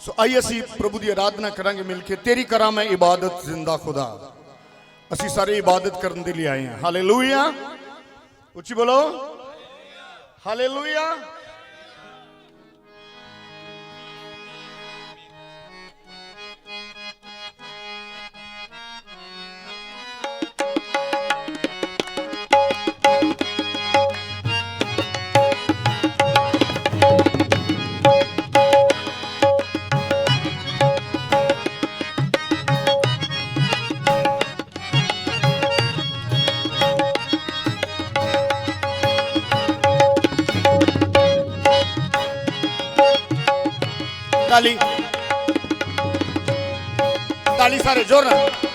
ਸੋ ਆਈ ਅਸੀਂ ਪ੍ਰਭੂ ਦੀ ਆਰਾਧਨਾ ਕਰਾਂਗੇ ਮਿਲ ਕੇ ਤੇਰੀ ਕਰਾਂ ਮੈਂ ਇਬਾਦਤ ਜ਼ਿੰਦਾ ਖੁਦਾ ਅਸੀਂ ਸਾਰੇ ਇਬਾਦਤ ਕਰਨ ਦੇ ਲਈ ਆਏ ਹਾਂ ਹਾਲੇਲੂਇਆ ਉੱਚੀ ਬੋਲੋ ਹਾਲੇਲੂਇਆ ਤਾਲੀ। ਤਾਲੀ ਸਾਰੇ ਜ਼ੋਰ ਨਾਲ।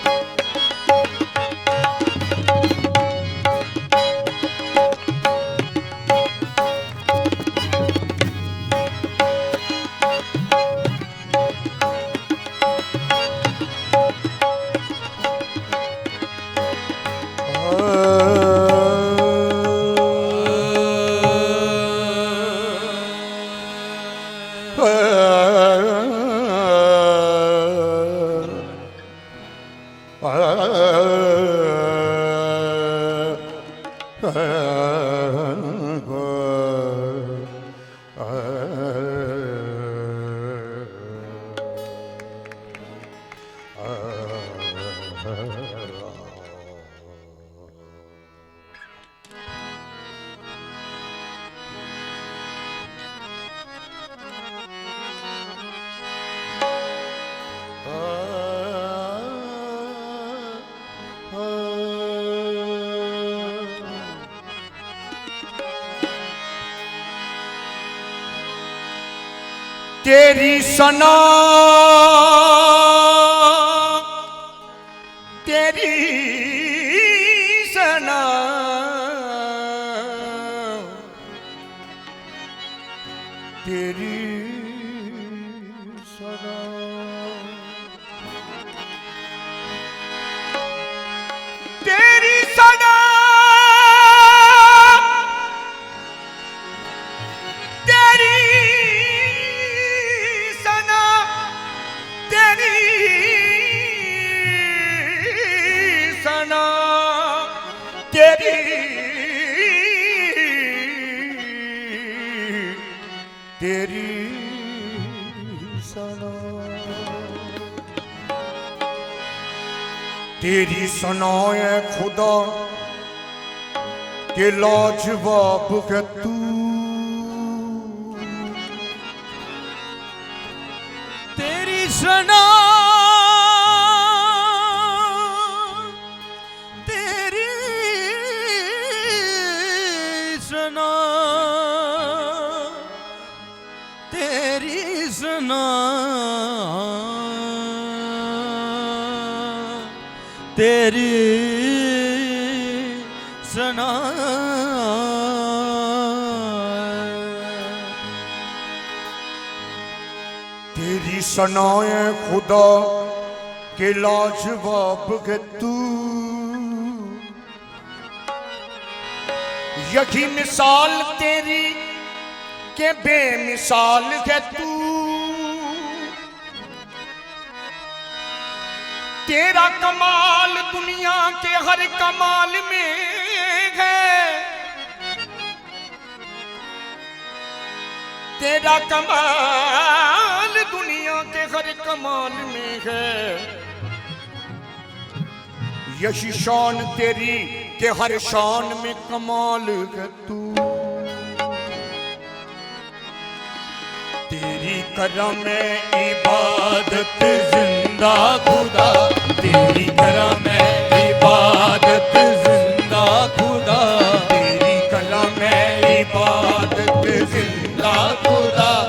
ਤੇਰੀ ਸਨਾ ਹੈ ਖੁਦਾ ਕਿ ਲਾਜਵਾਬ ਹੈ ਤੂੰ। ਤੇਰੀ ਸਨਾ ਤੇਰੀ ਸਨਾ ਤੇਰੀ ਸਨਾ ਤੇਰੀ तेरी सनाए खुदा के लाजवाब है तू यही मिसाल तेरी के बेमिसाल है तू तेरा कमाल दुनिया के हर कमाल में है तेरा कमाल दुनिया के हर कमाल में है यशी शान तेरी के हर शान में कमाल है तू तेरी करम इबादत जिंदा खुदा तेरी करम है इबादत जिंदा खुदा तेरी कलम इबादत जिंदा खुदा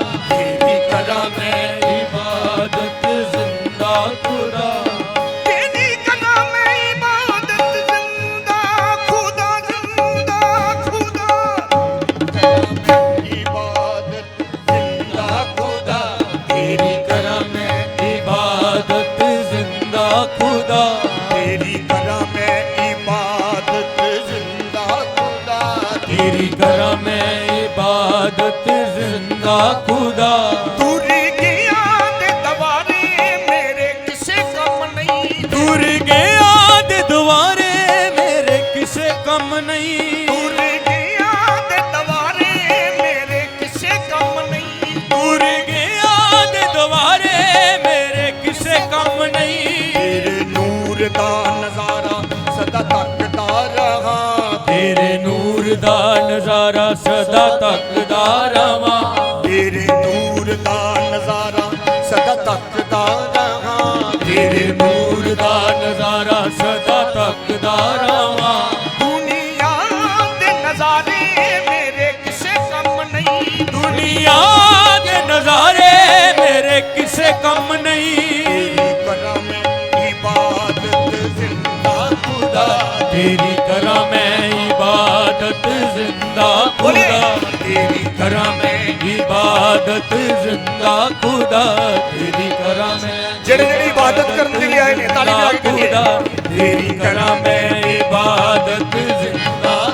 ਕਿਸੇ ਕੰਮ ਨਹੀਂ। ਕਰਾਂ ਮੈਂ ਇਬਾਦਤ ਜ਼ਿੰਦਾ ਖੁਦਾ। ਤੇਰੀ ਕਰਾਂ ਮੈਂ ਇਬਾਦਤ ਜ਼ਿੰਦਾ ਖੁਦਾ। ਤੇਰੀ ਕਰਾਂ ਮੈਂ ਇਬਾਦਤ ਜ਼ਿੰਦਾ ਖੁਦਾ। ਤੇਰੀ ਕਰਾਂ ਮੈਂ ਜਿਹੜੇ ਜਿਹੜੇ ਇਬਾਦਤ ਕਰਨ ਦੇ ਲਈ ਆਏ ਨੇ ਤਾਲੀ ਵਜਾ ਕੇ। ਖੁਦਾ। ਤੇਰੀ ਕਰਾਂ ਮੈਂ ਇਬਾਦਤ ਜ਼ਿੰਦਾ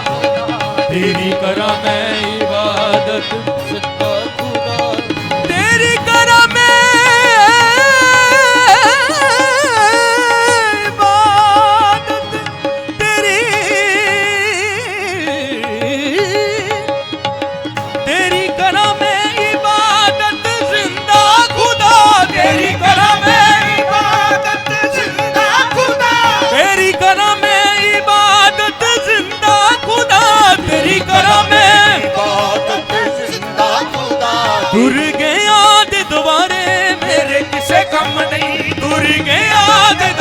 ਤੇਰੀ ਕਰਾਂ ਮੈਂ ਇਬਾਦਤ ਗਿਆ ਦੇ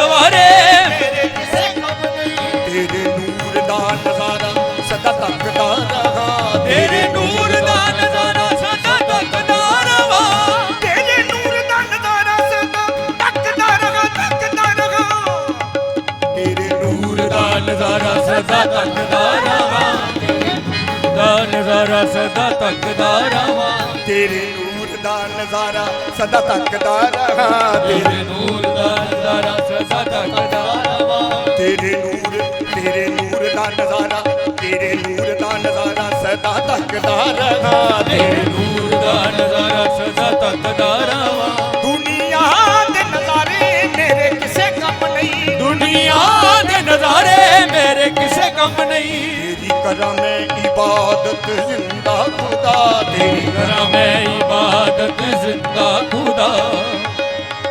ਸਦਾ ਤੱਕਦਾ ਰਹਾ ਤੇਰੇ ਨੂਰ ਦਾ ਨਜ਼ਾਰਾ ਸਦਾ ਤੱਕਦਾ ਤੇਰੇ ਨੂਰ ਤੇਰੇ ਨੂਰ ਦਾ ਨਜ਼ਾਰਾ ਤੇਰੇ ਨੂਰ ਦਾ ਨਜ਼ਾਰਾ ਸਦਾ ਤੱਕਦਾ ਰਹਾ ਤੇਰੇ ਨੂਰ ਦਾ ਨਜ਼ਾਰਾ ਸਦਾ ਤੱਕਦਾ ਦੁਨੀਆ ਦੇ ਨਜ਼ਾਰੇ ਮੇਰੇ ਕਿਸੇ ਕੰਮ ਨਹੀਂ। ਦੁਨੀਆ ਦੇ ਨਜ਼ਾਰੇ ਮੇਰੇ ਕਿਸੇ ਕੰਮ ਨਹੀਂ। ਤੇਰੀ ਕਰਾਂ ਮੈਂ ਇਬਾਦਤ ਜ਼ਿੰਦਾ ਖੁਦਾ ਤੇਰੀ ਕਰਾਂ ਮੈਂ ਇਬਾਦਤ ਜ਼ਿੰਦਾ ਖੁਦਾ।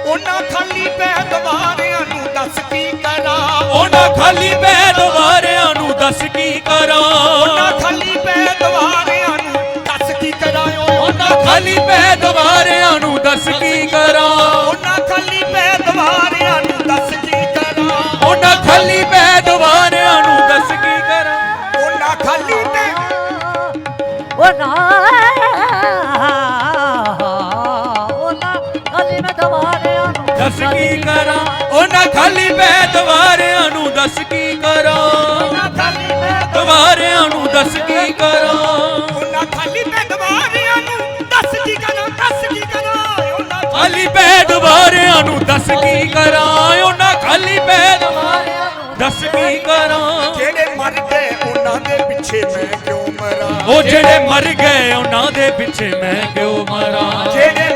ਉਹਨਾਂ ਖਾਲੀ ਪੈ ਦਵਾਰਿਆਂ ਨੂੰ ਦੱਸ ਕੀ ਕਰਾਂ? ਉਹਨਾਂ ਖਾਲੀ ਪੈ ਦੁਆਰਿਆਂ ਨੂੰ ਦੱਸ ਕੀ ਕਰਾਂ? ਉਹਨਾਂ ਖਾਲੀ ਪੈ ਦਵਾਰਿਆਂ ਨੂੰ ਦੱਸ ਕੀ ਕਰਾਂ ਉਹਨਾਂ ਖਾਲੀ ਪੈ ਦੁਆਰਿਆਂ ਨੂੰ ਦੱਸ ਕੀ ਕਰਾਂ? ਉਹਨਾਂ ਖਾਲੀ ਪੈ ਦਵਾਰਿਆਂ ਨੂੰ ਦੱਸ ਕੀ ਕਰਾਂ? ਉਹਨਾਂ ਖਾਲੀ ਦੱਸ ਕੀ ਕਰਾਂ? ਦੁਆਰਿਆਂ ਨੂੰ ਦੱਸ ਕੀ ਕਰਾਂ? ਉਹਨਾਂ ਖਾਲੀ ਨੂੰ ਦੱਸ ਕੀ ਕਰਾਂ ਦੱਸ ਕੀ ਕਰਾਂ? ਉਹਨਾਂ ਖਾਲੀ ਪੈ ਦੁਆਰਿਆਂ ਨੂੰ ਦੱਸ ਕੀ ਕਰਾਂ? ਉਹਨਾਂ ਖਾਲੀ ਪੈ ਦੁਆਰਿਆਂ ਨੂੰ ਦੱਸ ਕੀ ਕਰਾਂ? ਜਿਹੜੇ ਮਰ ਗਏ ਉਹਨਾਂ ਦੇ ਪਿੱਛੇ ਮੈਂ ਕਿਉਂ ਮਰਾਂ? ਉਹ ਜਿਹੜੇ ਮਰ ਗਏ ਉਹਨਾਂ ਦੇ ਪਿੱਛੇ ਮੈਂ ਕਿਉਂ ਮਰਾਂ? ਜਿਹੜੇ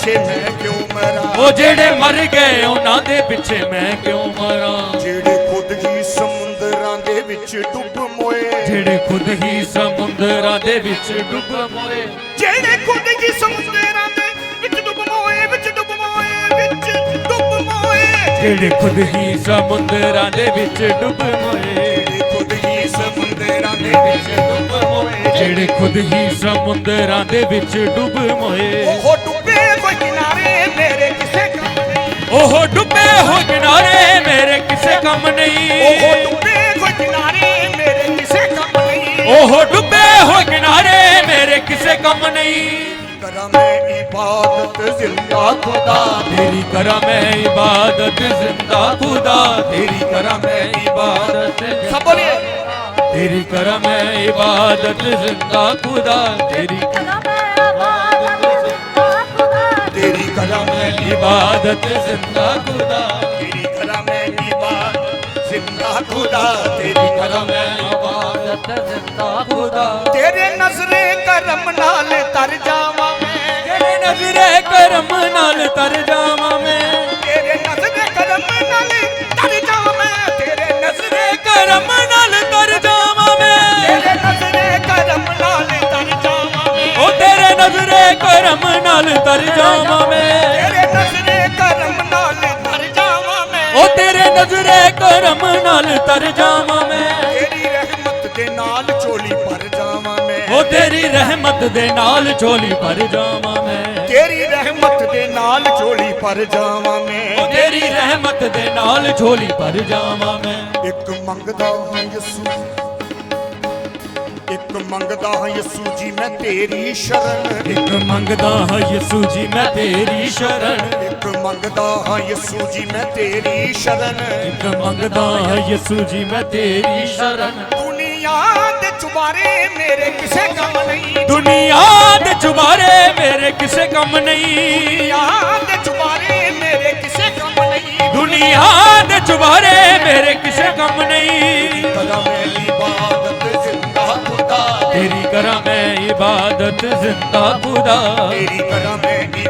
ਪਿੱਛੇ ਮੈਂ ਕਿਉਂ ਮਰਾਂ? ਉਹ ਜਿਹੜੇ ਮਰ ਗਏ ਉਹਨਾਂ ਦੇ ਪਿੱਛੇ ਮੈਂ ਕਿਉਂ ਮਰਾਂ? ਜਿਹੜੇ ਖੁਦ ਹੀ ਸਮੁੰਦਰਾਂ ਦੇ ਵਿੱਚ ਡੁੱਬ ਮੋਏ। ਜਿਹੜੇ ਖੁਦ ਹੀ ਸਮੁੰਦਰਾਂ ਦੇ ਵਿੱਚ ਡੁੱਬ ਮੋਏ। ਜਿਹੜੇ ਖੁਦ ਹੀ ਸਮੁੰਦਰਾਂ ਦੇ ਵਿੱਚ ਡੁੱਬ ਮੋਏ ਵਿੱਚ ਡੁੱਬ ਮੋਏ ਵਿੱਚ ਡੁੱਬ ਮੋਏ। ਜਿਹੜੇ ਖੁਦ ਹੀ ਸਮੁੰਦਰਾਂ ਦੇ ਵਿੱਚ ਡੁੱਬ ਮੋਏ। ਜਿਹੜੇ ਖੁਦ ਹੀ ਸਮੁੰਦਰਾਂ ਦੇ ਵਿੱਚ ਡੁੱਬ ਮੋਏ। ਜਿਹੜੇ ਖੁਦ ਹੀ ਸਮੁੰਦਰਾਂ ਦੇ ਵਿੱਚ ਡੁੱਬ ਮੋਏ। ਉਹ ਕਿਨਾਰੇ ਮੇਰੇ ਕਿਸੇ ਕੰਮ ਨਹੀਂ ਉਹ ਡੁੱਬੇ ਕੋਈ ਕਿਨਾਰੇ ਮੇਰੇ ਕਿਸੇ ਕੰਮ ਨਹੀਂ ਉਹ ਡੁੱਬੇ ਹੋ ਕਿਨਾਰੇ ਮੇਰੇ ਕਿਸੇ ਕੰਮ ਨਹੀਂ ਕਰਾਂ ਮੈਂ ਇਬਾਦਤ ਜ਼ਿੰਦਾ ਖੁਦਾ ਤੇਰੀ ਕਰਾਂ ਮੈਂ ਇਬਾਦਤ ਜ਼ਿੰਦਾ ਖੁਦਾ ਤੇਰੀ ਕਰਾਂ ਮੈਂ ਇਬਾਦਤ ਸਭ ਤੇਰੀ ਕਰਾਂ ਮੈਂ ਇਬਾਦਤ ਜ਼ਿੰਦਾ ਖੁਦਾ ਤੇਰੀ ਕਰਾਂ ਇਬਾਦਤ ਜ਼ਿੰਦਾ ਖੁਦਾ ਤੇਰੀ ਕਰਾਂ ਮੈਂ ਇਬਾਦਤ ਜ਼ਿੰਦਾ ਖੁਦਾ ਤੇਰੀ ਕਰਾਂ ਮੈਂ ਇਬਾਦਤ ਜ਼ਿੰਦਾ ਖੁਦਾ ਤੇਰੇ ਨਜ਼ਰੇ ਕਰਮ ਨਾਲ ਤਰ ਜਾਵਾਂ ਮੈਂ ਨਜ਼ਰੇ ਕਰਮ ਨਾਲ ਤਰ ਜਾਵਾਂ ਮੈਂ ਤੇਰੇ ਨਜ਼ਰੇ ਕਰਮ ਨਾਲ ਤਰ ਜਾਵਾਂ ਮੈਂ ਤੇਰੇ ਨਜ਼ਰੇ ਕਰਮ ਨਾਲ ਤਰ ਜਾਵਾਂ ਮੈਂ ਤੇਰੇ ਨਜ਼ਰੇ ਕਰਮ ਨਾਲ ਤਰ ਜਾਵਾਂ ਮੈਂ ਉਹ ਤੇਰੇ ਨਜ਼ਰੇ ਕਰਮ ਨਾਲ ਤਰ ਜਾਵਾਂ ਮੈਂ ਨਜ਼ਰੇ ਕਰਮ ਨਾਲ ਤਰ ਜਾਵਾਂ ਮੈਂ। ਤਰ ਰਹਿਮਤ ਦੇ ਨਾਲ ਝੋਲੀ ਭਰ ਜਾਵਾਂ ਮੈਂ। ਉਹ ਤੇਰੀ ਰਹਿਮਤ ਦੇ ਨਾਲ ਝੋਲੀ ਭਰ ਜਾਵਾਂ ਮੈਂ। ਤੇਰੀ ਰਹਿਮਤ ਦੇ ਨਾਲ ਝੋਲੀ ਭਰ ਜਾਵਾਂ ਮੈਂ। ਉਹ ਤੇਰੀ ਰਹਿਮਤ ਦੇ ਨਾਲ ਝੋਲੀ ਭਰ ਜਾਵਾਂ ਮੈਂ। ਇੱਕ ਮੰਗਦਾ ਹਾਂ ਯਿਸੂ ਇੱਕ ਮੰਗਦਾ ਹਾਂ ਯਿਸੂ ਜੀ ਮੈਂ ਤੇਰੀ ਸ਼ਰਨ। ਇੱਕ ਮੰਗਦਾ ਹਾਂ ਯਿਸੂ ਜੀ ਮੈਂ ਤੇਰੀ ਸ਼ਰਨ। ਇੱਕ ਮੰਗਦਾ ਹਾਂ ਯਿਸੂ ਜੀ ਮੈਂ ਤੇਰੀ ਸ਼ਰਨ। ਇੱਕ ਮੰਗਦਾ ਹਾਂ ਯਿਸੂ ਜੀ ਮੈਂ ਤੇਰੀ ਸ਼ਰਨ। ਦੁਨੀਆ ਦੇ ਚੁਬਾਰੇ ਮੇਰੇ ਕਿਸੇ ਕੰਮ ਨਹੀਂ ਦੁਨੀਆ ਦੇ ਚੁਬਾਰੇ ਮੇਰੇ ਕਿਸੇ ਕੰਮ ਨਹੀਂ ਦੁਨੀਆ ਦੇ ਚੁਬਾਰੇ ਮੇਰੇ ਕਿਸੇ ਕੰਮ ਨਹੀਂ ਦੁਨੀਆ ਦੇ ਚੁਬਾਰੇ ਮੇਰੇ ਕਿਸੇ ਕੰਮ ਨਹੀਂ ਕਦਾ ਮੈਂ ਕਰਾਂ ਮੈਂ ਇਬਾਦਤ ਜ਼ਿੰਦਾ ਖੁਦਾ। ਤੇਰੀ ਕਰਾਂ ਮੈਂ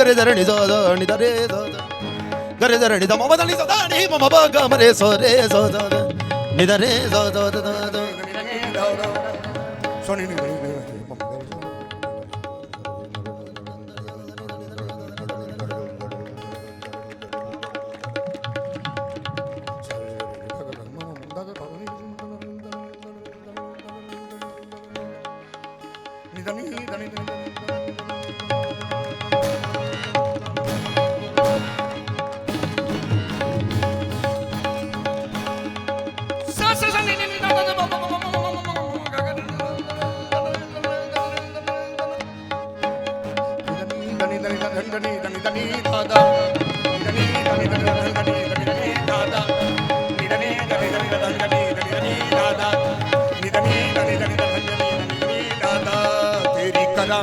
ಗರೆ ಧರಣಿ ಸೋದ ನಿಧರೆ ಸೋದ ಗರೆ ಧರಣಿ ದ ಮಮ ಧನಿ ಸದಾ ನಿ ಮಮ ಬ ಗ ಮರೆ ಸೋ ರೇ so the the ನಿಧರೆ so the ದ ದ ದ ਸਨੀ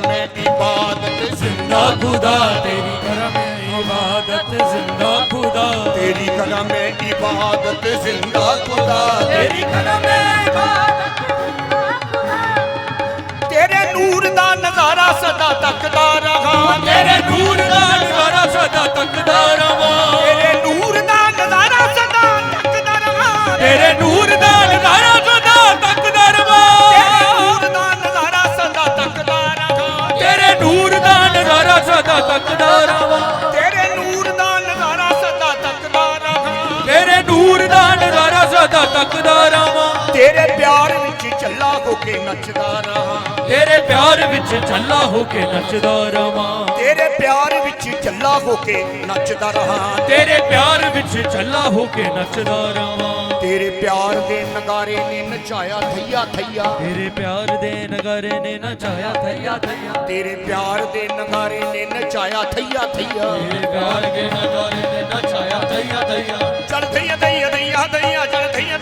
ਮੈਂ ਇਬਾਦਤ, ਜ਼ਿੰਦਾ ਖੁਦਾ, ਤੇਰੀ ਕਰਾਂ ਮੈਂ ਇਬਾਦਤ, ਜ਼ਿੰਦਾ ਖੁਦਾ। ਤੇਰੀ ਕਰਾਂ ਮੈਂ ਇਬਾਦਤ, ਜ਼ਿੰਦਾ ਖੁਦਾ, ਤੇਰੀ ਕਰਾਂ ਇਬਾਦਤ ਤੇਰੇ ਨੂਰ ਦਾ ਨਜ਼ਾਰਾ ਸਦਾ ਤੱਕਦਾ ਰਹਾ ਤੱਕਦਾ ਰਵਾਂ ਤੇਰੇ ਨੂਰ ਦਾ ਨਜ਼ਾਰਾ ਸਦਾ ਤੱਕਦਾ ਰਹਾ। ਤੇਰੇ ਨੂਰ ਦਾ ਨਜ਼ਾਰਾ ਸਦਾ ਤੱਕਦਾ ਰਵਾਂ ਤੇਰੇ ਪਿਆਰ ਵਿੱਚ ਚੱਲਾ ਹੋ ਕੇ ਨੱਚਦਾ ਰਹਾ। ਤੇਰੇ ਪਿਆਰ ਵਿੱਚ ਚੱਲਾ ਹੋ ਕੇ ਨੱਚਦਾ ਰਵਾਂ ਤੇਰੇ ਪਿਆਰ ਵਿੱਚ ਚੱਲਾ ਹੋ ਕੇ ਨੱਚਦਾ ਰਹਾ। ਤੇਰੇ ਪਿਆਰ ਵਿੱਚ ਚੱਲਾ ਹੋ ਕੇ ਨੱਚਦਾ ਰਵਾਂ ਤੇਰੇ ਪਿਆਰ ਦੇ ਨਗਾਰੇ ਨੇ ਨਚਾਇਆ ਥਈਆ ਥਈਆ। ਤੇਰੇ ਪਿਆਰ ਦੇ ਨਗਾਰੇ ਨੇ ਨਚਾਇਆ ਥਈਆ ਥਈਆ। ਤੇਰੇ ਪਿਆਰ ਦੇ ਨਗਾਰੇ ਨੇ ਨਚਾਇਆ ਥਈਆ ਥਈਆ। ਤੇਰੇ ਪਿਆਰ ਦੇ ਨਗਾਰੇ ਨੇ ਨਚਾਇਆ ਥਈਆ ਥਈਆ। ਚਲ ਥਈਆ ਥਈਆ ਥਈਆ ਥਈਆ ਥਈਆ ਥਈਆ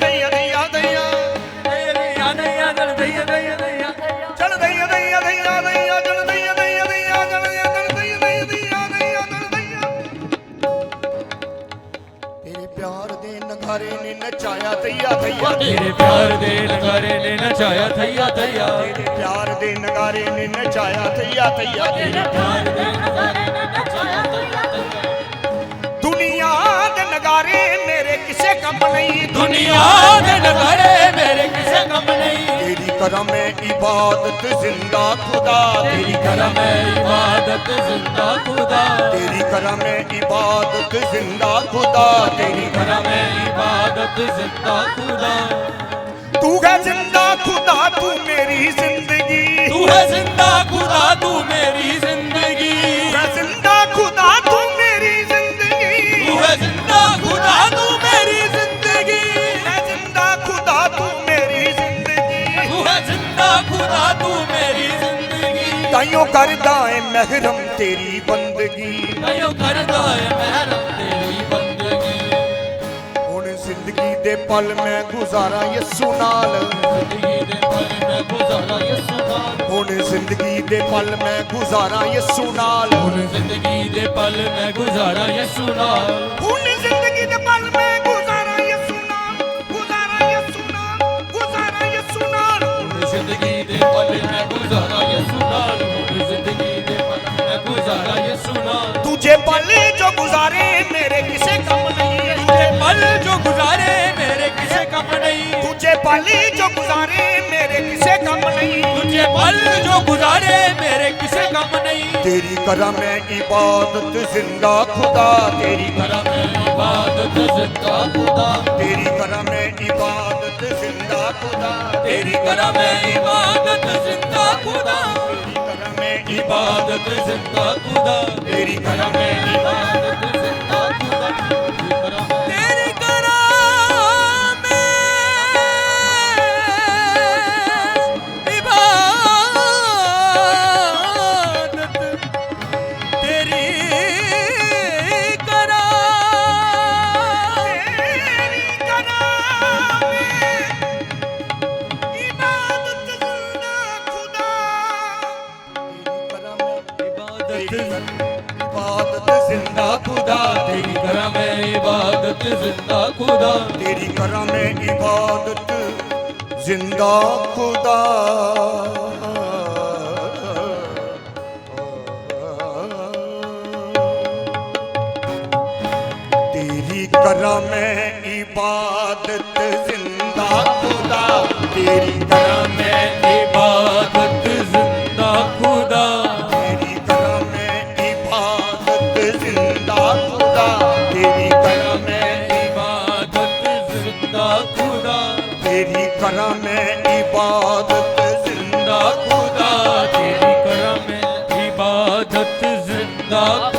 ਨਚਾਇਆ ਥਈਆ ਥਈਆ ਤੇਰੇ ਪਿਆਰ ਦੇ ਨਗਾਰੇ ਨੇ ਨਚਾਇਆ ਥਈਆ ਥਈਆ ਤੇਰੇ ਪਿਆਰ ਦੇ ਨਗਾਰੇ ਨੇ ਨਚਾਇਆ ਥਈਆ ਥਈਆ ਦੁਨੀਆ ਦੇ ਨਗਾਰੇ ਮੇਰੇ ਕਿਸੇ ਕੰਮ ਨਹੀਂ ਦੁਨੀਆ ਦੇ ਨਗਾਰੇ ਮੇਰੇ ਕਿਸੇ ਕੰਮ ਨਹੀਂ। करम इबादत जिंदा खुदा तेरी करम है इबादत जिंदा खुदा तेरी करम इबादत जिंदा खुदा तेरी करम है इबादत जिंदा खुदा तू है जिंदा खुदा तू मेरी जिंदगी तू है जिंदा खुदा तू मेरी जिंदगी ਕਯੋ ਕਰਦਾ ਏ ਮਹਿਰਮ ਤੇਰੀ ਬੰਦਗੀ। ਕਯੋ ਕਰਦਾ ਏ ਮਹਿਰਮ ਤੇਰੀ ਬੰਦਗੀ। ਹੁਣ ਜ਼ਿੰਦਗੀ ਦੇ ਪਲ ਮੈਂ ਗੁਜ਼ਾਰਾ ਯਿਸੂ ਨਾਲ। ਜ਼ਿੰਦਗੀ ਦੇ ਪਲ ਮੈਂ ਗੁਜ਼ਾਰਾਂ ਯਿਸੂ ਨਾਲ। ਹੁਣ ਜ਼ਿੰਦਗੀ ਦੇ ਪਲ ਮੈਂ ਗੁਜ਼ਾਰਾ ਯਿਸੂ ਨਾਲ। ਹੁਣ ਜ਼ਿੰਦਗੀ ਦੇ ਪਲ ਮੈਂ ਗੁਜ਼ਾਰਾਂ ਯਿਸੂ ਨਾਲ। ਹੁਣ ਪਲ ਜੋ ਗੁਜ਼ਾਰੇ ਮੇਰੇ ਕਿਸੇ ਕੰਮ ਨਹੀਂ। ਦੂਜੇ ਪਲ ਜੋ ਗੁਜ਼ਾਰੇ ਮੇਰੇ ਕਿਸੇ ਕੰਮ ਨਹੀਂ। ਤੇਰੀ ਕਰਾਂ ਮੈਂ ਇਬਾਦਤ ਜ਼ਿੰਦਾ ਖੁਦਾ। ਤੇਰੀ ਕਰਾਂ ਮੈਂ ਇਬਾਦਤ ਜ਼ਿੰਦਾ ਖੁਦਾ। ਤੇਰੀ ਕਰਾਂ ਮੈਂ ਇਬਾਦਤ ਜ਼ਿੰਦਾ ਖੁਦਾ। ਤੇਰੀ ਕਰਾਂ ਮੈਂ ਇਬਾਦਤ ਜ਼ਿੰਦਾ ਖੁਦਾ। ਕਰਾਂ ਮੈਂ ਇਬਾਦਤ ਜ਼ਿੰਦਾ ਖੁਦਾ। ਤੇਰੀ ਕਰਾਂ ਮੈਂ ਇਬਾਦਤ इबादत ज़िंदा खुदा तेरी करा में इबादत ज़िंदा खुदा। तेरी करा में इबादत ज़िंदा खुदा। तेरी करा में इबादत ज़िंदा खुदा। तेरी करा में ਕਰਾਂ ਮੈਂ ਇਬਾਦਤ ਜ਼ਿੰਦਾ ਖੁਦਾ ਤੇਰੀ ਕਰਾਂ ਮੈਂ ਇਬਾਦਤ ਜ਼ਿੰਦਾ ਜ਼ਿੰਦਾ